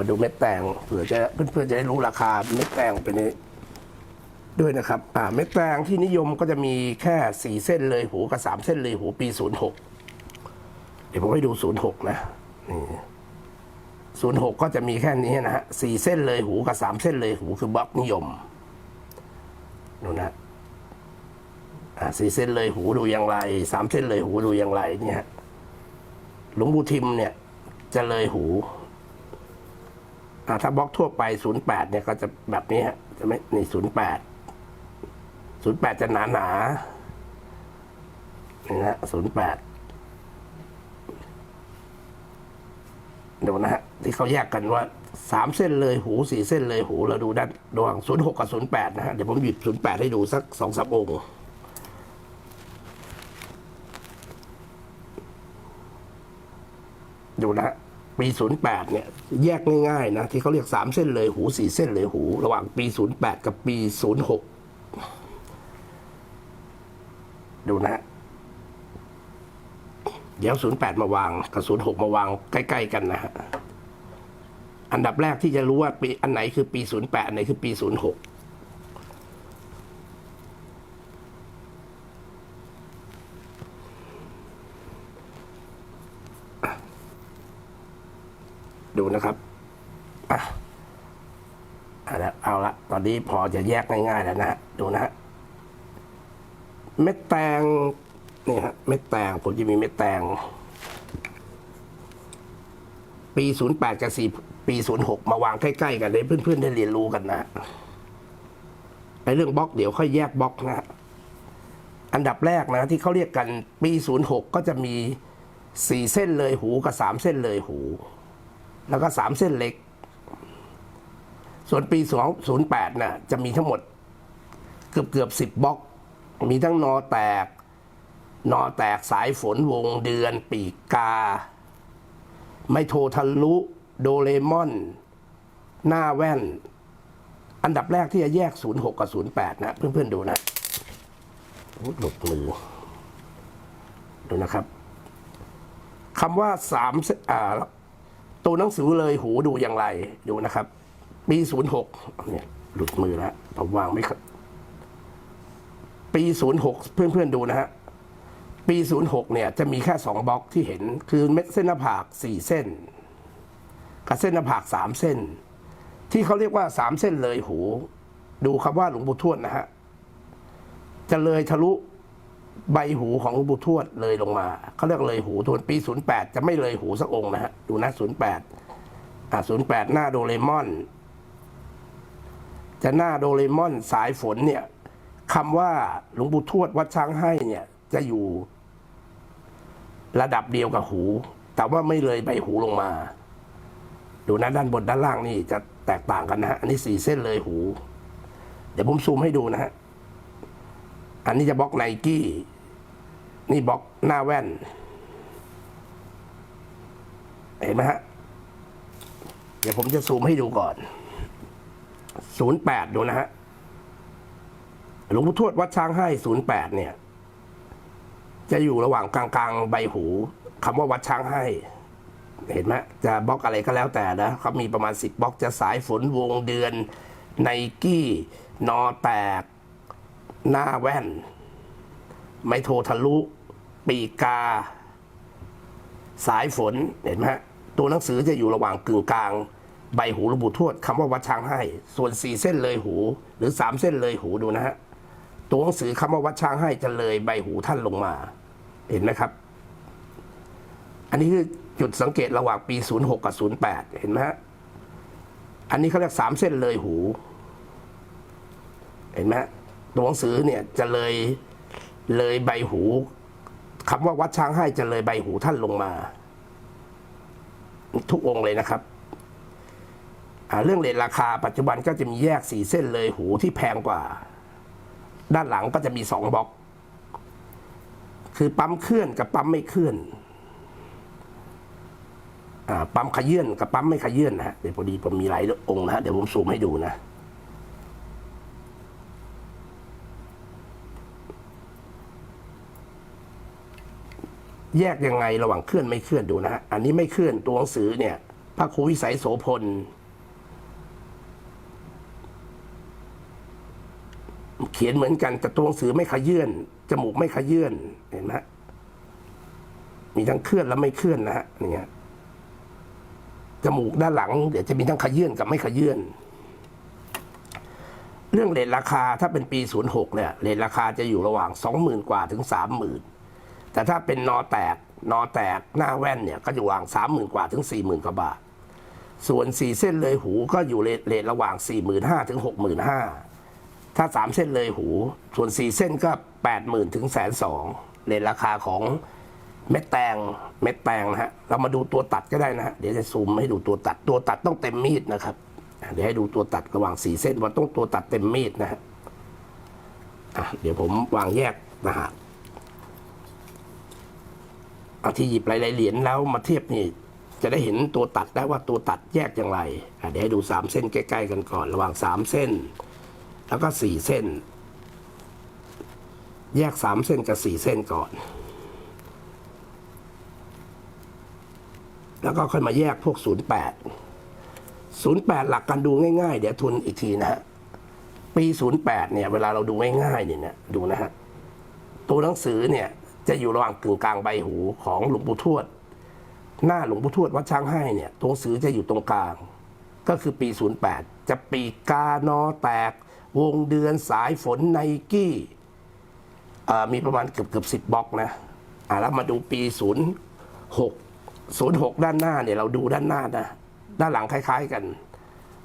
มาดูเม็ดแตงเผื่อจะเพื่อนๆจะได้รู้ราคาเม็ดแตงเป็นด้วยนะครับอ่าเม็ดแตงที่นิยมก็จะมีแค่สี่เส้นเลยหูกับสามเส้นเลยหูปีศูนย์หกเดี๋ยวผมให้ดูศูนย์หกนะนี่ศูนย์หกก็จะมีแค่นี้นะฮะสี่เส้นเลยหูกับสามเส้นเลยหูคือบล็อกนิยมดูนะอ่าสี่เส้นเลยหูดูอย่างไรสามเส้นเลยหูดูอย่างไรเนี่ยหลวงปู่ทิมเนี่ยจะเลยหู ถ้าบล็อกทั่วไป 08 เนี่ยก็จะแบบนี้ฮะจะไม่นี่ 08 08 จะหนาหนานี่นะ08ดูนะฮะที่เขาแยกกันว่าสามเส้นเลยหูสี่เส้นเลยหูเราดูด้านระหว่าง06กับ08นะฮะเดี๋ยวผมหยิบ08ให้ดูสักสองสามองค์ดูนะฮะ ปี 08 เนี่ยแยกง่ายๆนะที่เขาเรียก 3 เส้นเลยหู4เส้นเลยหู ระหว่างปี 08 กับปี 06 ดูนะเดี๋ยว 08 มาวางกับ 06 มาวางใกล้ ๆ กันนะฮะอันดับแรกที่จะรู้ว่าปีอันไหนคือปี 08 อันไหนคือปี 06 ดูนะครับอะเอาละเอาละตอนนี้พอจะแยกง่ายๆแล้วนะฮะดูนะฮะเม็ดแตงนี่ฮะเม็ดแตงผมจะมีเม็ดแตง ปีศูนย์แปดกับสี่ปีศูนย์หกมาวางใกล้ ๆ กันเลยเพื่อนๆได้เรียนรู้กันนะในเรื่องบล็อกเดี๋ยวค่อยแยกบล็อกนะฮะอันดับแรกนะที่เขาเรียกกันปีศูนย์หกก็จะมีสี่เส้นเลยหูกับสามเส้นเลยหู แล้วก็สามเส้นเล็ก ส่วนปีสองศูนย์แปดน่ะจะมีทั้งหมดเกือบเกือบสิบบล็อก มีทั้งนอแตก นอแตกสายฝนวงเดือน ปีกกา ไมโทรทะลุ โดเรมอน หน้าแว่น อันดับแรกที่จะแยก 06 กับ 08 นะ เพื่อนๆดูนะโอ้หลุดมือ ดูนะครับคำว่าสามเสอ่า ตัวหนังสือเลยหูดูอย่างไรดูนะครับ ปีศูนย์หกเนี่ยหลุดมือแล้วผมวางไม่ครับ ปีศูนย์หกเพื่อนๆดูนะฮะ ปีศูนย์หกเนี่ยจะมีแค่สองบล็อกที่เห็นคือเม็ดเส้นหน้าผากสี่เส้น กับเส้นหน้าผากสามเส้น ที่เขาเรียกว่าสามเส้นเลยหู ดูคำว่าหลวงปู่ทวดนะฮะ จะเลยทะลุ ใบหูของหลวงปู่ทวดเลยลงมาเขาเรียกเลยหูทวนปี 08 จะไม่เลยหูสักองค์นะฮะดูนะ 08อ่า08 หน้าโดเรมอน จะหน้าโดเรมอนสายฝนเนี่ยคำว่าหลวงปู่ทวดวัดช้างให้เนี่ยจะอยู่ระดับเดียวกับหู แต่ว่าไม่เลยใบหูลงมา ดูนะด้านบนด้านล่างนี่จะแตกต่างกันนะฮะอันนี้สี่เส้นเลยหู เดี๋ยวผมซูมให้ดูนะฮะ อันนี้จะบล็อกไนกี้นี่บล็อกหน้าแว่น เห็นไหมฮะ เดี๋ยวผมจะซูมให้ดูก่อน 08 ดูนะฮะ หลวงพ่อทวดวัดช้างให้ 08 เนี่ย จะอยู่ระหว่างกลางๆ ใบหูคำว่าวัดช้างให้ เห็นไหมจะบล็อกอะไรก็แล้วแต่นะเขามีประมาณ 10บล็อกจะสายฝนวงเดือนไนกี้ นอแตก หน้าแว่น ไมโทรทะลุ ปีกา สายฝนเห็นไหมฮะตัวหนังสือจะอยู่ระหว่างกึ่งกลาง ใบหูหลวงปู่ทวดคำว่าวัดช้างให้ ส่วนสี่เส้นเลยหู หรือสามเส้นเลยหูดูนะฮะตัวหนังสือคำว่าวัดช้างให้จะเลยใบหูท่านลงมา เห็นไหมครับ อันนี้คือจุดสังเกตระหว่างปี 06 กับ 08 เห็นไหมฮะอันนี้เขาเรียกสามเส้นเลยหู เห็นไหมฮะ ตัวหนังสือเนี่ยจะเลยเลยใบหูคำว่าวัดช้างให้จะเลยใบหูท่านลงมา ทุกองค์เลยนะครับเรื่องเลทราคาปัจจุบันก็จะมีแยกสี่เส้นเลยหูที่แพงกว่า ด้านหลังก็จะมีสองบล็อก คือปั๊มเคลื่อนกับปั๊มไม่เคลื่อนอปั๊มขยื่นกับปั๊มไม่ขยื่นนะฮะเดี๋ยวพอดีผมมีหลายองค์นะฮะเดี๋ยวผมซูมให้ดูนะ แยกยังไงระหว่างเคลื่อนไม่เคลื่อนดูนะฮะอันนี้ไม่เคลื่อนตัวหนังสือเนี่ยพระครูวิสัยโสพล เขียนเหมือนกันแต่ตัวหนังสือไม่ขยื่นจมูกไม่ขยื่นเห็นไหมมีทั้งเคลื่อนและไม่เคลื่อนนะฮะเนี่ยจมูกด้านหลัง เดี๋ยวจะมีทั้งขยื่นกับไม่ขยื่นเรื่องเลทราคาถ้าเป็นปี 06เนี่ยเลทราคาจะอยู่ระหว่าง 20,000 กว่าถึง 30,000 แต่ถ้าเป็นนอแตกนอแตกหน้าแว่นเนี่ยก็อยู่ระหว่าง30,000กว่าถึง40,000กว่าบาท ส่วน4เส้นเลยหูก็อยู่เลทระหว่าง45,000ถึง65,000ถ้า3เส้นเลยหู ส่วน4เส้นก็80,000ถึงแสนสองเลทราคาของเม็ดแตงเม็ดแตงนะฮะเรามาดูตัวตัดก็ได้นะฮะเดี๋ยวจะซูมให้ดูตัวตัดตัวตัดต้องเต็มมีดนะครับเดี๋ยวให้ดูตัวตัดระหว่างสี่เส้นว่าต้องตัวตัดเต็มมีดนะฮะเดี๋ยวผมวางแยกนะฮะ อาที่หยิบหลายๆเหรียญแล้วมาเทียบนี่จะได้เห็นตัวตัดได้ว่าตัวตัดแยกอย่างไรเดี๋ยวให้ดูสามเส้นใกล้ ๆ กันก่อน ระหว่างสามเส้น แล้วก็สี่เส้น แยกสามเส้นกับสี่เส้นก่อน แล้วก็ค่อยมาแยกพวกศูนย์แปดศูนย์แปดหลักการดูง่าย ๆ เดี๋ยวทุนอีกทีนะฮะ ปีศูนย์แปดเนี่ย เวลาเราดูง่ายๆเนี่ยนะดูนะฮะ ตัวหนังสือเนี่ย จะอยู่ระหว่างกึ่งกลางใบหูของหลวงปู่ทวด หน้าหลวงปู่ทวดวัดช้างให้เนี่ยตัวหนังสือจะอยู่ตรงกลาง ก็คือปี 08 จะปีกานอแตก วงเดือนสายฝนไนกี้มีประมาณเกือบเกือบสิบบล็อกนะอ่าแล้วมาดูปี 06 06 ด้านหน้าเนี่ยเราดูด้านหน้านะด้านหลังคล้าย ๆกัน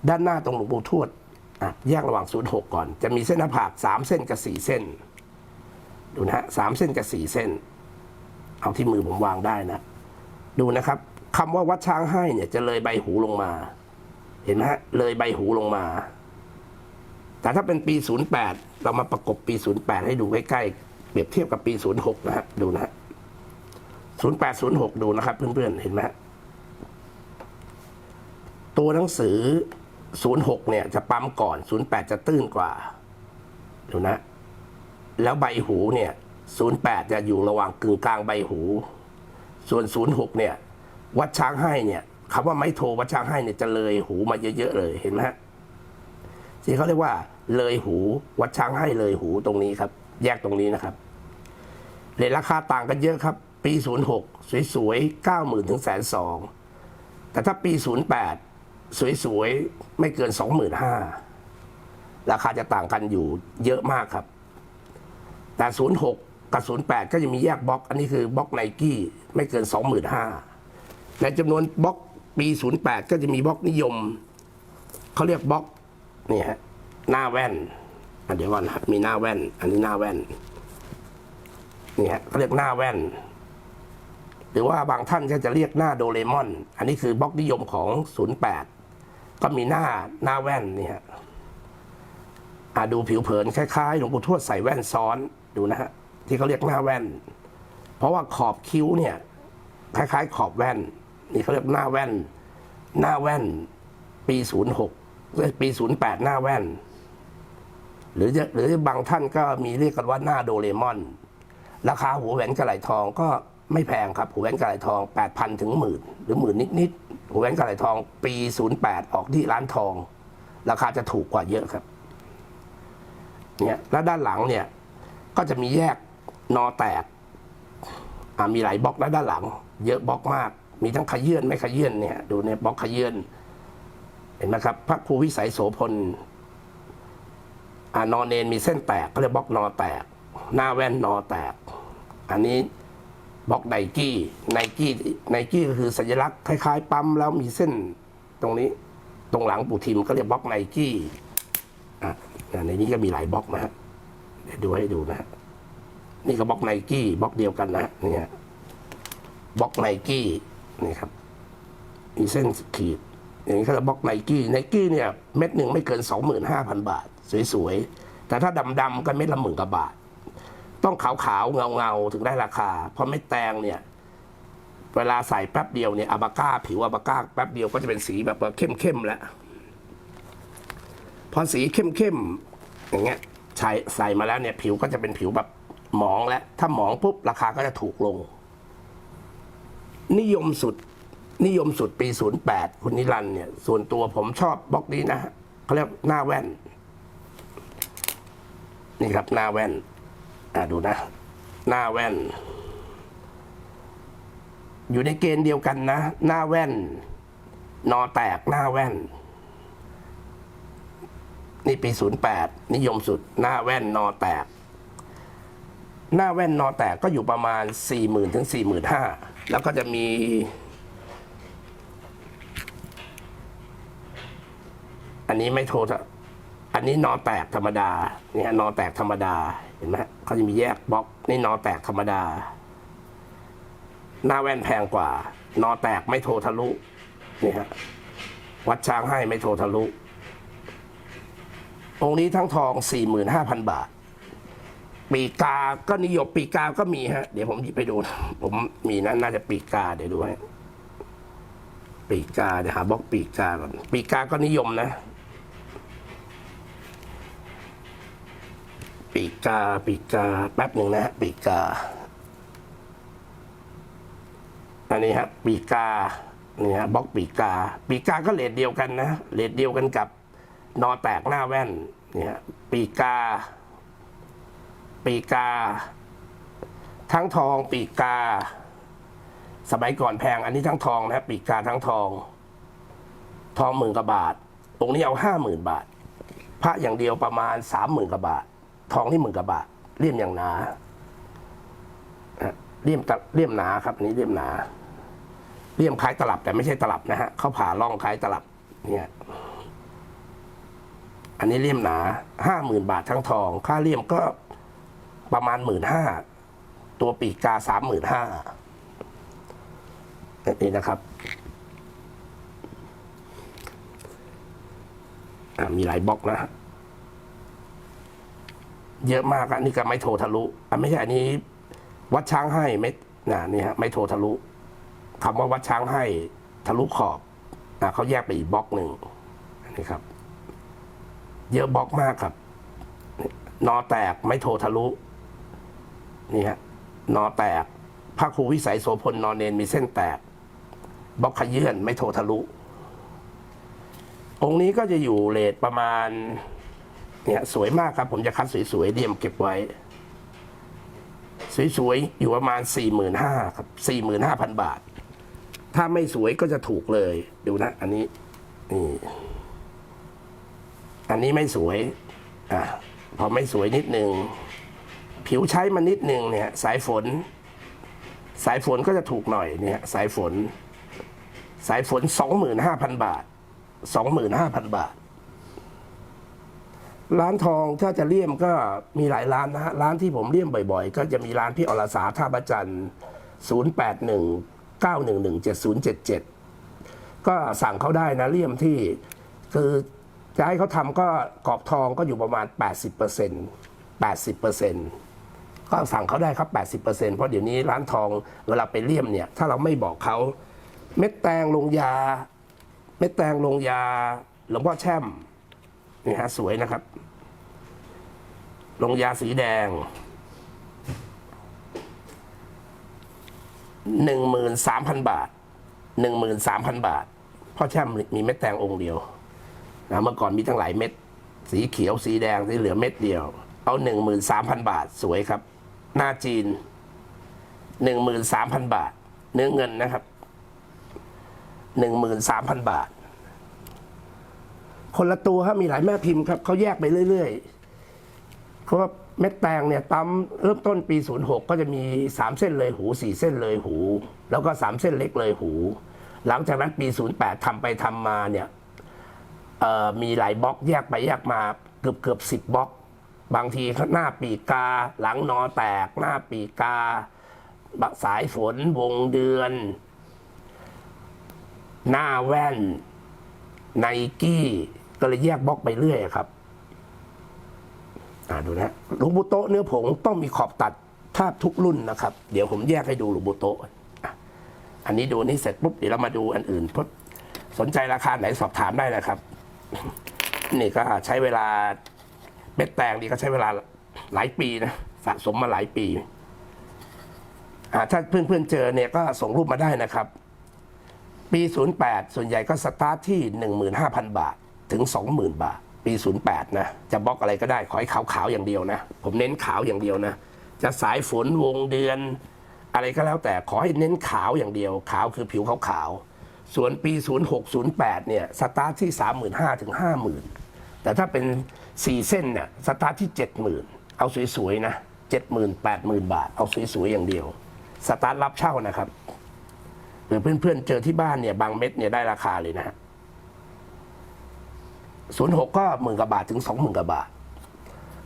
ด้านหน้าตรงหลวงปู่ทวดแยกระหว่าง 06 ก่อน จะมีเส้นหน้าผาก3เส้นกับ4เส้น ดูนะฮะสามเส้นกับ4เส้น เอาที่มือผมวางได้นะ ดูนะครับคำว่าวัดช้างให้เนี่ยจะเลยใบหูลงมา เห็นไหมฮะเลยใบหูลงมา แต่ถ้าเป็นปี 08 เรามาประกบปี 08 ให้ดูใกล้ๆเปรียบเทียบกับปี 06 นะฮะดูนะฮะ08 06 ดูนะครับ เพื่อนๆเห็นไหมฮะตัวหนังสือ 06 เนี่ยจะปั๊มก่อน 08 จะตื้นกว่า ดูนะ แล้วใบหูเนี่ย08จะอยู่ระหว่างกึ่งกลางใบหู ส่วน 06 เนี่ย วัดช้างให้เนี่ยคำว่าไม้โทวัดช้างให้เนี่ยจะเลยหูมาเยอะๆเลยเห็นไหมฮะที่เขาเรียกว่า เลยหูวัดช้างให้เลยหูตรงนี้ครับ แยกตรงนี้นะครับเลทราคาต่างกันเยอะครับ ปี 06 สวยๆ 90,000ถึงแสนสองแต่ถ้าปี 08 สวยๆ ไม่เกิน 25,000ราคาจะต่างกันอยู่เยอะมากครับ แต่ 06 กับ 08 ก็จะมีแยกบล็อก อันนี้คือบล็อกไนกี้ไม่เกิน 25,000ในจำนวนบล็อกปี 08 ก็จะมีบล็อกนิยม เขาเรียกบล็อกนี่ฮะหน้าแว่นอะเดี๋ยวก่อนนะมีหน้าแว่น อันนี้หน้าแว่นนี่ฮะเขาเรียกหน้าแว่น หรือว่าบางท่านก็จะเรียกหน้าโดเรมอน อันนี้คือบล็อกนิยมของ 08 ก็มีหน้าหน้าแว่นนี่ฮะดูผิวเผินคล้ายๆหลวงปู่ทวดใส่แว่นซ้อน ดูนะฮะที่เขาเรียกหน้าแว่น เพราะว่าขอบคิ้วเนี่ยคล้ายๆขอบแว่น นี่เขาเรียกหน้าแว่น หน้าแว่น ปีศูนย์หกปีศูนย์แปดหน้าแว่น หรือจะหรือบางท่านก็มีเรียกกันว่าหน้าโดเรมอน ราคาหัวแหวนกระไหลทองก็ไม่แพงครับหัวแหวนกระไหลทองแปดพันถึงหมื่นหรือหมื่นนิดๆหัวแหวนกระไหลทอง ปีศูนย์แปดออกที่ร้านทอง ราคาจะถูกกว่าเยอะครับเนี่ยแล้วด้านหลังเนี่ย ก็จะมีแยกนอแตกมีหลายบล็อกแล้วด้านหลัง เยอะบล็อกมาก มีทั้งขยื่นไม่ขยื่นเนี่ยดูเนี่ยบล็อกขยื่นเห็นไหมครับพระครูวิสัยโสพลอ่านอเนนมีเส้นแตกก็เรียกบล็อกนอแตก หน้าแว่นนอแตก อันนี้บล็อกไนกี้ไนกี้ไนกี้ก็คือสัญลักษณ์คล้ายๆปั๊มแล้วมีเส้นตรงนี้ตรงหลังปู่ทิมก็เรียกบล็อกไนกี้อะในนี้ก็มีหลายบล็อกนะฮะเดี๋ยวดูให้ดูนะนี่ก็บล็อกไนกี้บล็อกเดียวกันนะฮะนี่ฮะบล็อกไนกี้นี่ครับมีเส้นขีด อย่างนี้เขาบล็อกไนกี้ไนกี้เนี่ยเม็ดหนึ่งไม่เกินสองหมื่นห้าพันบาท สวยๆ แต่ถ้าดำๆก็เม็ดละหมื่นกว่าบาท ต้องขาวๆ เงาๆ ถึงได้ราคา เพราะเม็ดแตงเนี่ย เวลาใส่แป๊บเดียวเนี่ยอาบาก้า ผิวอาบาก้าแป๊บเดียวก็จะเป็นสีแบบเข้มๆแล้ว พอสีเข้มๆอย่างเงี้ย ใส่ใส่มาแล้วเนี่ย ผิวก็จะเป็นผิวแบบหมองแล้ว ถ้าหมองปุ๊บราคาก็จะถูกลง นิยมสุด นิยมสุดปี 08 คุณนิรันเนี่ย ส่วนตัวผมชอบบล็อกนี้นะเขาเรียกหน้าแว่น นี่ครับหน้าแว่น อ่าดูนะ หน้าแว่น อยู่ในเกณฑ์เดียวกันนะ หน้าแว่น นอแตกหน้าแว่น นี่ปี 08 นิยมสุด หน้าแว่นนอแตก หน้าแว่นนอแตกก็อยู่ประมาณ 40,000ถึง45,000แล้วก็จะมีอันนี้ไม่โทรอะอันนี้นอแตกธรรมดา เนี่ยนอแตกธรรมดา เห็นไหมเขาจะมีแยกบล็อก นี่นอแตกธรรมดา หน้าแว่นแพงกว่า นอแตกไม่โทรทะลุ นี่ฮะ วัดช้างให้ไม่โทรทะลุ องค์นี้ทั้งทอง 45,000 บาท ปีกา ก็นิยมปีกา ก็มีฮะ เดี๋ยวผมหยิบไปดู ผมมีนะน่าจะปีกาเดี๋ยวดูให้ปีกาเดี๋ยวหาบล็อกปีกาก่อนปีกาก็นิยมนะ ปีกาปีกาแป๊บหนึ่งนะฮะปีกา อันนี้ครับปีกาเนี่ฮะบล็อกปีกา ปีกาก็เลทเดียวกันนะเลทเดียวกันกับ นอแตกหน้าแว่นเนี่ยปีกา ปีกา ทั้งทองปีกา สมัยก่อนแพงอันนี้ทั้งทองนะปีกาทั้งทอง ทองหมื่นกว่าบาท ตรงนี้เอาห้าหมื่นบาท พระอย่างเดียวประมาณสามหมื่นกว่าบาท ทองนี่หมื่นกว่าบาทเลี่ยมอย่างหนาเลี่ยมตะเลี่ยมหนาครับนี้เลี่ยมหนาเลี่ยมคล้ายตลับแต่ไม่ใช่ตลับนะฮะเขาผ่าร่องคล้ายตลับเนี่ย อันนี้เลี่ยมหนาห้าหมื่นบาททั้งทอง ค่าเลี่ยมก็ประมาณหมื่นห้าตัวปีกกาสามหมื่นห้านี่นะครับ มีหลายบล็อกนะฮะเยอะมากอันนี้ก็ไม่โททะลุอะไม่ใช่อันนี้ วัดช้างให้ไม่น่ะนี่ฮะไม่โททะลุคำว่าวัดช้างให้ทะลุขอบอะเขาแยกไปอีกบล็อกหนึ่งอันนี้ครับ เยอะบล็อกมากครับ นอแตกไม่โทรทะลุ นี่ฮะนอแตกพระครูวิสัยโสพลนอนเนนมีเส้นแตกบล็อกขยื่นไม่โทรทะลุ องค์นี้ก็จะอยู่เลทประมาณ เนี่ยสวยมากครับ ผมจะคัดสวยๆเดียมเก็บไว้ สวยๆ อยู่ประมาณสี่หมื่นห้าครับสี่หมื่นห้าพันบาท ถ้าไม่สวยก็จะถูกเลย ดูนะ อันนี้นี่ อันนี้ไม่สวยอะพอไม่สวยนิดหนึ่งผิวใช้มานิดหนึ่งเนี่ยสายฝน สายฝนก็จะถูกหน่อยเนี่ยสายฝน สายฝนสองหมื่นห้าพันบาทสองหมื่นห้าพันบาท ร้านทองถ้าจะเลี่ยมก็มีหลายร้านนะฮะร้านที่ผมเลี่ยมบ่อยๆ ก็จะมีร้านพี่อรสาท่าประจันศูนย์แปดหนึ่งเก้าหนึ่งหนึ่งเจ็ดศูนย์เจ็ดเจ็ดก็สั่งเขาได้นะเลี่ยมที่คือ จะให้เขาทำก็กรอบทองก็อยู่ประมาณ 80% 80%ก็สั่งเขาได้ครับ 80%เพราะเดี๋ยวนี้ร้านทองเวลาไปเลี่ยมเนี่ย ถ้าเราไม่บอกเขาเม็ดแตงลงยา เม็ดแตงลงยา หลวงพ่อแช่มนี่ฮะสวยนะครับ ลงยาสีแดงหนึ่งหมื่นสามพันบาทหนึ่งหมื่นสามพันบาท พ่อแช่มมีเม็ดแตงองค์เดียว นะเมื่อก่อนมีตั้งหลายเม็ด สีเขียวสีแดงที่เหลือเม็ดเดียว เอาหนึ่งหมื่นสามพันบาทสวยครับ หน้าจีนหนึ่งหมื่นสามพันบาท เนื้อเงินนะครับหนึ่งหมื่นสามพันบาท คนละตัวครับมีหลายแม่พิมพ์ครับเขาแยกไปเรื่อยๆเพราะว่าเม็ดแตงเนี่ยตั้มเริ่มต้นปี 06 ก็จะมี 3 เส้นเลยหู 4 เส้นเลยหู แล้วก็ 3 เส้นเล็กเลยหู หลังจากนั้นปี 08ทำไปทำมาเนี่ย มีหลายบล็อกแยกไปแยกมาเกือบเกือบสิบบล็อก บางทีหน้าปีกา หลังนอแตก หน้าปีกาสายฝนวงเดือน หน้าแว่นไนกี้ก็เลยแยกบล็อกไปเรื่อยครับอ่าดูนะหลวงปู่โตเนื้อผงต้องมีขอบตัดแทบทุกรุ่นนะครับ เดี๋ยวผมแยกให้ดูหลวงปู่โตอันนี้ดูนี่เสร็จปุ๊บเดี๋ยวเรามาดูอันอื่นพสนใจราคาไหนสอบถามได้นะครับ นี่ก็ใช้เวลาเม็ดแตงนี่ก็ใช้เวลาหลายปีนะสะสมมาหลายปีถ้าเพื่อนๆเจอเนี่ยก็ส่งรูปมาได้นะครับ ปี 08 ส่วนใหญ่ก็สตาร์ทที่ 15,000 บาทถึง 20,000 บาท ปี 08 นะ จะบล็อกอะไรก็ได้ ขอให้ขาวๆอย่างเดียวนะ ผมเน้นขาวอย่างเดียวนะ จะสายฝนวงเดือน อะไรก็แล้วแต่ขอให้เน้นขาวอย่างเดียว ขาวคือผิวขาวๆ ส่วนปี 0608 เนี่ย สตาร์ทที่ 35,000 ถึง 50,000 แต่ถ้าเป็น 4 เส้นเนี่ย สตาร์ทที่ 70,000 เอาสวยๆ นะ 70,000 80,000 บาท เอาสวยๆ อย่างเดียว สตาร์ทรับเช่านะครับ หรือเพื่อนๆ เจอที่บ้านเนี่ย บางเม็ดเนี่ย ได้ราคาเลยนะฮะศูนย์หกก็หมื่นกว่าบาทถึงสองหมื่นกว่าบาท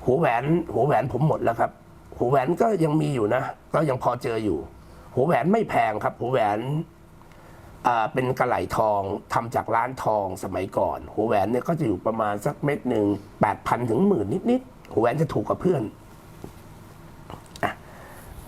หัวแหวน หัวแหวนผมหมดแล้วครับ หัวแหวนก็ยังมีอยู่นะ ก็ยังพอเจออยู่ หัวแหวนไม่แพงครับ หัวแหวน เป็นกระไหลทองทำจากร้านทองสมัยก่อน หัวแหวนเนี่ยก็จะอยู่ประมาณสักเม็ดหนึ่งแปดพันถึงหมื่นนิดๆหัวแหวนจะถูกกว่าเพื่อน